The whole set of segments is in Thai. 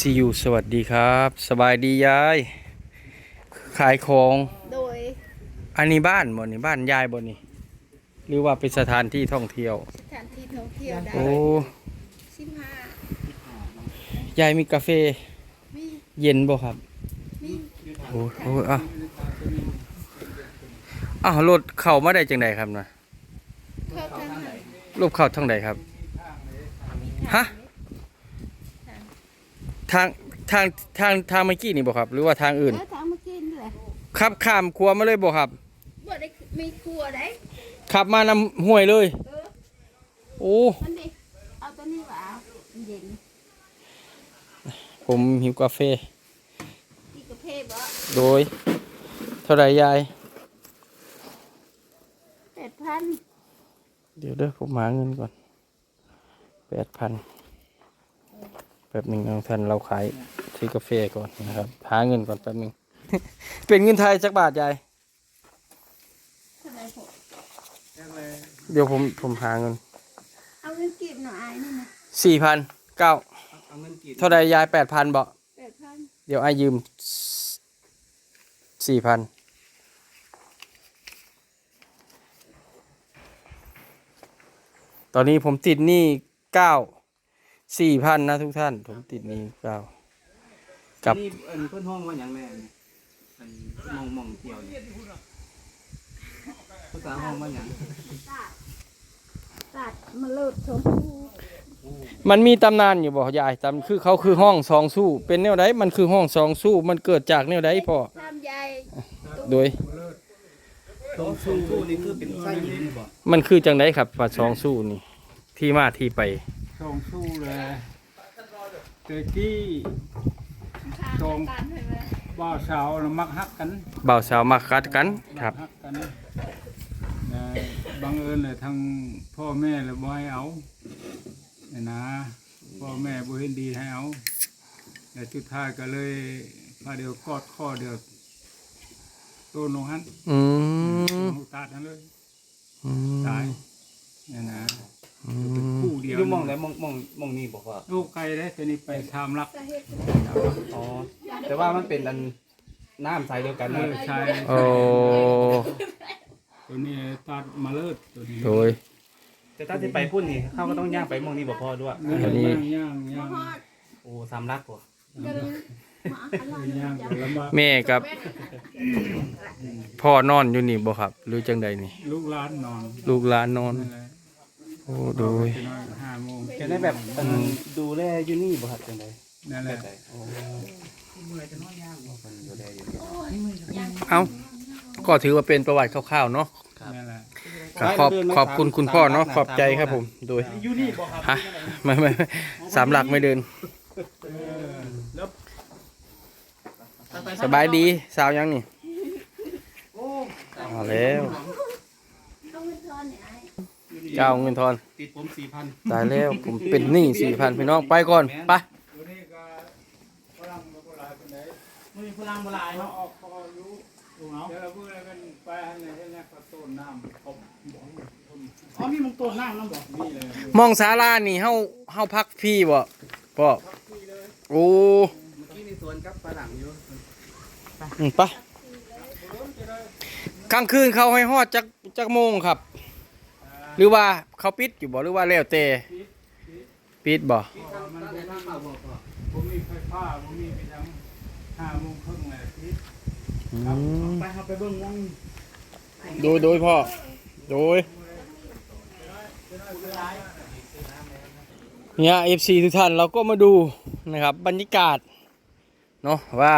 ซียูสวัสดีครับ สบายดียาย ขายของ โดย อันนี้บ้านบ่นี่บ้านยายบ่นี่หรือว่าเป็นสถานที่ท่องเที่ยว สถานที่ท่องเที่ยวได้โอ้สิบห้ายายมีกาแฟมีเย็นบ่ครับมีโอ้โหอะอ้าวรถเข้ามาได้จังไดครับนะเข้าทางไหนรถเข้าทางใดครับ ฮะ ทางทางทางทางเมื่อกี้นี่บ่ครับ หรือว่าทางอื่นเออทางเมื่อกี้นี่แหละขับข้ามครัวมาเลยบ่ครับ บ่ได้มีครัวได้ขับมานำห้วยเลย เออโอ้ มันดิเอาตัวนี้ว่าเอามันเย็นผมหิวกาแฟที่กาแฟบ่โดย เท่าไหรยายแปดพันเดี๋ยวเด้อผมหาเงินก่อนแปดพันแป๊บหนึ่งเอาท่านเราขายซื้อกาแฟก่อนนะครับ หาเงินก่อนแป๊บหนึ่งเป็นเงินไทยจักบาทยายเท่าไหรผมเดี๋ยวผมผมหาเงิน เอาเงินกีบหน่อยนี่นะสี่พันเก้าเท่าไรยายแปดพันบ่แปดพันเดี๋ยวไอ้ายยืมสี่พันตอนนี้ผมติดหนี้เก้า สี่พันนะทุกท่าน ผมติดหนี้เก้ากับนี่เอินเพื่อนห้องว่าอย่างแม่เนี่ยอันมองมองเที่ยวเนี่ยภาษาห้องว่าอย่างตัดมาเลิศชมพูมันมีตำนานอยู่บ่ยายตำคือเขาคือห้องสองสู้ เป็นแนวใดมันคือห้องสองสู้ มันเกิดจากแนวใดพ่อตามยายโดย ตรงสู้สู้นี่คือเป็นไส้ยินบ่มันคือจังไดครับว่าสองสู้นี่ ที่มาที่ไป ส่งสู้เลยเตะกี้ตรงตัดให้ไหมบ่าวสาวน่ะมักฮักกันบ่าวสาวมากัดกันครับ มักฮักกันแต่บังเอิญเลยทางพ่อแม่เลยบ่ให้เอาเนี่ยนะพ่อแม่บ่เห็นดีให้เอาแต่สุดท้ายก็เลยพาเดียวกอดข้อเดียวโตนงหันอืมหูตาดนั่นเลยอืมตายเนี่ยนะอืเป็นมคู่เดี ยวอยู่มองไหนมองมองมองนี่บอกว่าลูกไกลได้แต่นี่ไปทำรักสาเหตุอ๋อแต่ว่ามันเป็นอันน้ำใสเดียวกันเอนะอใช่โอ้ตัวนี้ตัดมาเลิศตัวนี้โดย แต่ถ้าจะไปพุ่นนี่เขาก็ต้องย่างไปมองนี่บอกพ่อด้วยอันนี้ย่างย่างฮอดโอ้สามรักกว่าเดินมาอะไรย่างจัย่างลำบากแม่กับ พ่อนอนอยู่นี่บ่ครับ หรือจังใดนี่ ลูกหลานนอนลูกหลานนอนนั่นแหละ โอ้โดยไปนอนห้าโมงจะได้แบบอันดูแลอยู่นี่บ่ครับจังไดนั่นแหแบละบไหนโอ้มันดูแลอยู่เอ้าก็ถือว่าเป็นประวัติคร่าวๆเนาะนั่นแหละครับขอบขอบคุณคุณพ่อเนาะขอบใจครับผม โดยอยู่นี่บ่ครับฮะไม่ไม่ไม่สามหลักไม่เดินสบายดีสาวยังนี่เอาแล้ว เอาเงินทอนเนี่ยไอ้ เจ้าเงินทอน ติดผมสี่พันตายแล้วผมเป็นหนี้สี่พันพี่น้องไปก่อนไปตัวนี้ก็ฝรั่งมาโบราณคนไหนมันมีพลังโบราณเขาเนาะออกคอรู้ถูกเนาะเดี๋ยวเราพูดอะไรกันไปให้ให้แรกก็ต้นน้ำเขาบอกอ๋อมีมึงตัวนั่งน้ำบ่นี่เลยมองศาลานี่เฮาเฮาพักพี่บ่พ่อโอ้เมื่อกี้ในสวนกับฝรั่งอยู่อืมไปกลางคืนเขาให้ฮอดจักจักโมงครับ หรือว่าเขาปิดอยู่บ่หรือว่าแล้วแต่ปิดบ่มันโบราณเขาบอกว่าผมมีไฟฟ้าผมมีไปทั้งห้าโมงครึ่งเลยที่อืมไปครับไปเบิ่งมองโดยโดยพ่อโดยเนี่ยเอฟซีทุกท่านเราก็มาดูนะครับบรรยากาศเนาะว่า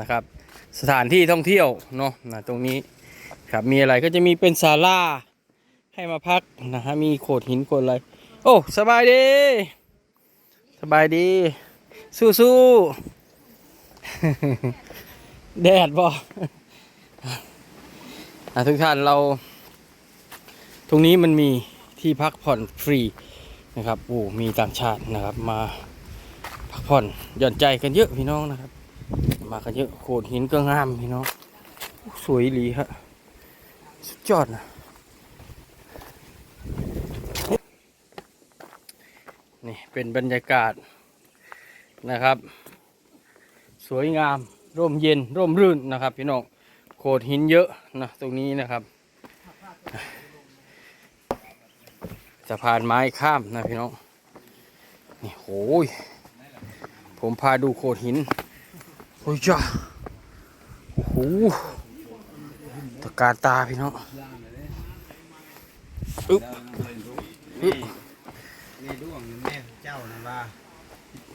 นะครับสถานที่ท่องเที่ยวเนาะนะตรงนี้ครับมีอะไรก็จะมีเป็นศาลา ให้มาพักนะฮะมีโขดหินโขดอะไรโอ้สบายดี สบายดี สู้สู้แดดบ่อะทุกท่านเรา ตรงนี้มันมีที่พักผ่อนฟรีนะครับโอ้มีต่างชาตินะครับ มาพักผ่อนหย่อนใจกันเยอะพี่น้องนะครับ มากันเยอะโขดหินก็งามพี่น้อง สวยหลีฮะสุดยอดนะ นี่เป็นบรรยากาศนะครับ สวยงามร่มเย็นร่มรื่นนะครับ พี่น้องโขดหินเยอะนะตรงนี้นะครับสะพานไม้ข้ามนะพี่น้องนี่โอ้ยผมพาดูโขดหินโอ้ยจ้าโอ้โหตะการตาพี่น้องอึ๊บอึ๊บนี่ด้วง แม่เจ้านะว่า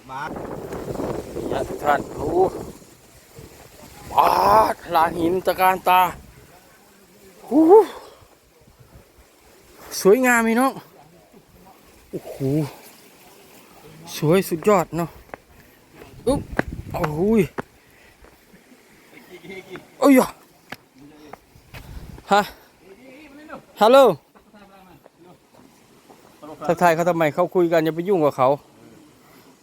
บ้าญาติทุกท่านโอ้ปาดลานหินตะการตาโอ้สวยงามพี่น้องโอ้โหสวยสุดยอดเนาะอุ๊บโอ้โหยโอ้ยฮะฮัลโหล ทักทายเขาทำไมเขาคุยกันอย่าไปยุ่งกับเขา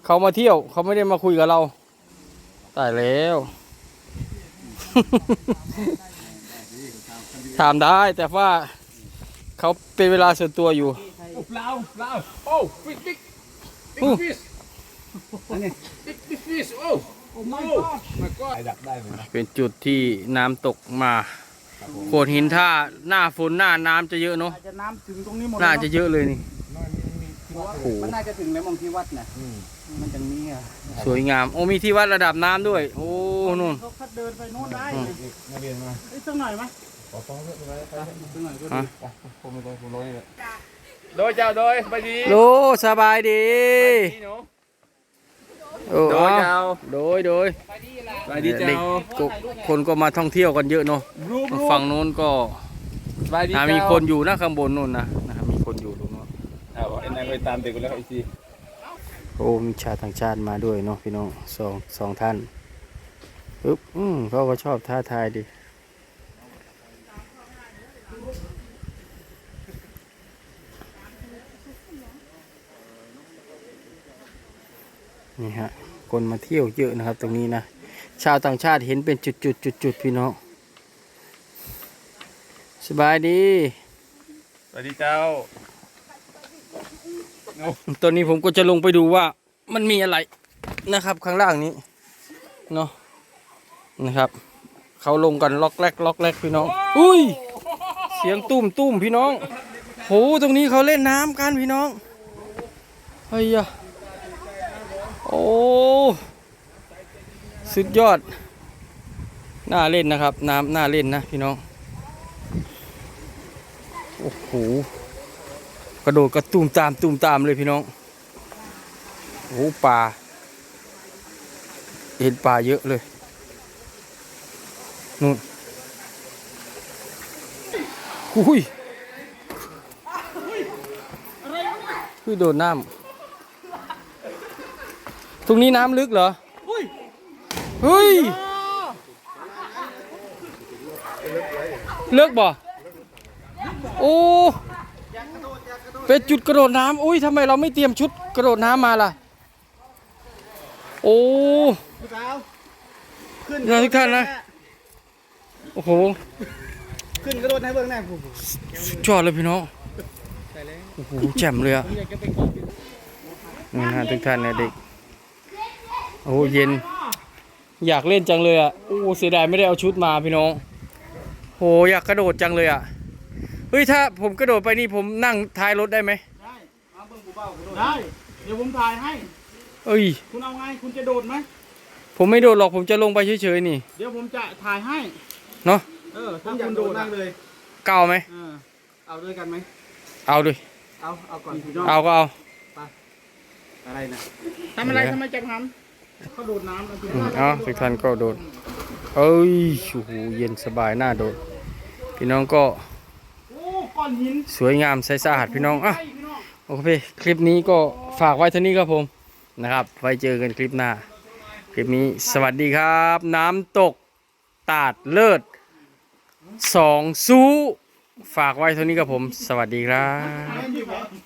เขามาเที่ยว เขาไม่ได้มาคุยกับเราตายแล้ว ถามได้แต่ว่าเขาเป็นเวลาส่วนตัวอยู่ ปลาปลาโอ้บิ๊กบิ๊กอู้ฟิชบิ๊กบิ๊กฟิชโอ้โอ้ my god my god ไอ้ดักได้ไหมนะเป็นจุดที่น้ำตกมาโขดหินถ้าหน้าฝนหน้าน้ำจะเยอะเนาะจะน้ำถึงตรงนี้หมดน่าจะเยอะเลยนี่ โอ้โห มันน่าจะถึงแล้วมองที่วัดนะมันจังนี้อะสวยงาม โอ้มีที่วัดระดับน้ำด้วย โอ้นู่น เขาคัดเดินไปโน่นได้อืมนักเรียนมาไอ้สักหน่อยไหมขอฟ้องเพื่อนไปไปสักหน่อยก็ฮะดีผมไม่ได้ผมร้อยเลยโดยเจ้าโดยไปดีโลสบายดี หนูโอ้โดยเจ้าโดยโดยไปดีเจ้าเด็กก็คนก็มาท่องเที่ยวกันเยอะเนาะรูปรูปฝั่งโน้นก็ไปดีอ่าเจ้ามีคนอยู่นะข้างบนนู่นนะ ไอ้นายไปตามเด็กไปแล้วไอ้ซีโอ้มีชาวต่างชาติมาด้วยเนาะพี่น้องสองสองท่านปึ๊บอืมเขาก็ชอบท้าทายดินี่ฮะคนมาเที่ยวเยอะนะครับ ตรงนี้นะชาวต่างชาติเห็นเป็นจุดจุดจุดจุดๆๆพี่น้องสบายดีไปดีเจ้า ตอนนี้ผมก็จะลงไปดูว่ามันมีอะไรนะครับ ข้างล่างนี้เนาะนะครับ เขาลงกันล็อกแรกล็อกแรกพี่น้อง อุ้ย เสียงตุ้มตุ้มพี่น้องโหตรงนี้เขาเล่นน้ำกันพี่น้องเฮ้ยอะโอ้สุดยอดน่าเล่นนะครับ น้ำน่าเล่นนะพี่น้อง โอ้โห กระโดดกระตุ้มตามตุ้มตามเลยพี่น้องโอ้ป่าเห็นป่าเยอะเลยนู่นอุ้ยคือโดดน้ำตรงนี้น้ำลึกเหรอเฮ้ยเลิกบ่โอ้ เป็นจุดกระโดดน้ำอุ้ยทำไมเราไม่เตรียมชุดกระโดดน้ำมาล่ะ โอ้พี่สาวขึ้นนะทุกท่านนะ โอ้โห ขึ้นกระโดดให้เบิ่งแน่ผมสุดยอดเลยพี่น้องใช่เลยโอ้โหแจ่มเลยอะผมอยากจะไปกอดอยู่นี่ฮะทุกท่านนะเด็ก โอ้เย็น อยากเล่นจังเลยอะโอ้เสียดายไม่ได้เอาชุดมาพี่น้องโหอยากกระโดดจังเลยอะ เฮ้ยถ้าผมกระโดดไปนี่ผมนั่งท้ายรถได้ไหมได้เอาเบิ่งกูเบ้ากระโดดได้ เดี๋ยวผมถ่ายให้ เอ้ย คุณเอาไง คุณจะโดดไหม ผมไม่โดดหรอกผมจะลงไปเฉยๆนี่ เดี๋ยวผมจะถ่ายให้ เนาะเออผถ้ามอยาคุกณโดโดดดมาอะกเลยเก้าไหม เออเอาด้วยกันไหม เอาด้วยเอา เอาก่อนเอาก็เอา อะไรนะทำอะไรทำไมจะทำเขาโดดน้ำแล้วพี่อืมเอาทุกท่านก็โดด เอ้ยโอ้โหเย็นสบายน่าโดด พี่น้องก็โอ้ก้อนหิน สวยงามใสสะอาดพี่น้องอะโอเคคลิปนี้ก็ฝากไว้เท่านี้ครับผมนะครับ ไว้เจอกันคลิปหน้า คลิปนี้สวัสดีครับ น้ำตกตาดเลิศสองซูฝากไว้เท่านี้ครับผม สวัสดีครับ